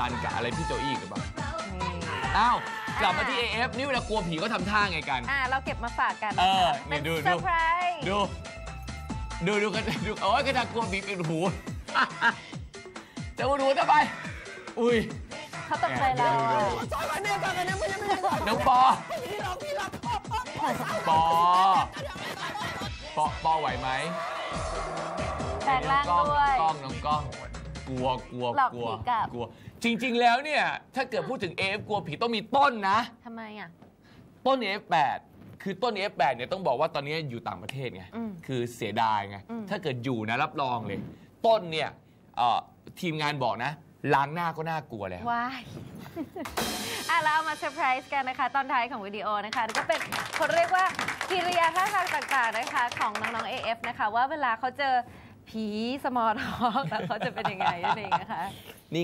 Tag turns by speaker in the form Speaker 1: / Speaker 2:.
Speaker 1: ตันกับอะไรพี่โจอี้กับบ้าง
Speaker 2: นี่
Speaker 1: อ้าวกลับมาที่ AF นี่เวลากลัวผีก็ทำท่าไงกัน
Speaker 2: อะเราเก็บมาฝากกัน
Speaker 1: เออ
Speaker 2: เป็น
Speaker 1: นี่ดู
Speaker 2: เซอร์ไพรส์
Speaker 1: ดูดูดูกันดูโอ้ยกระดากลัวผีเป็นหูจะมาดูทำไมอุ้ย
Speaker 2: เขาตกใจเรา
Speaker 1: ดูดูดู
Speaker 3: ซอยวันนี้ก่อนกันนะไม่ใช่ไม่ใช่ก่อน
Speaker 1: น้องปอ
Speaker 3: พี่หลอกพี่หลอก
Speaker 1: ปอปอปอไหวไหม
Speaker 2: แปลงร่าง
Speaker 1: น้อง
Speaker 2: ด้วย
Speaker 1: กล้องน้องกล้อง กลัวกลัว
Speaker 2: หลอก
Speaker 1: กลัว
Speaker 2: ผีกลับ
Speaker 1: กลัว จริง ๆ แล้วเนี่ย ถ้าเกิดพูดถึง AF กลัวผีต้องมีต้นนะ
Speaker 2: ทำไมอะ
Speaker 1: ต้น F8 คือต้น F8 เนี่ยต้องบอกว่าตอนนี้อยู่ต่างประเทศไง
Speaker 2: อืม
Speaker 1: คือเสียดายไง
Speaker 2: อืม
Speaker 1: ถ้าเกิดอยู่นะรับรองเลย ต้นเนี่ยเอ่อทีมงานบอกนะ ล้างหน้าก็น่ากลัวแล้ว
Speaker 2: ว้าย อะเราเอามาเซอร์ไพรส์กันนะคะ ตอนท้ายของวิดีโอนะคะก็เป็นคนเรียกว่ากิริยาท่าทางต่างๆนะคะ ของน้องๆ AF นะคะ ว่าเวลาเขาเจอ ผีสมอลท็อกแล้วเขาจะเป็นยังไงนั่นเองนะคะ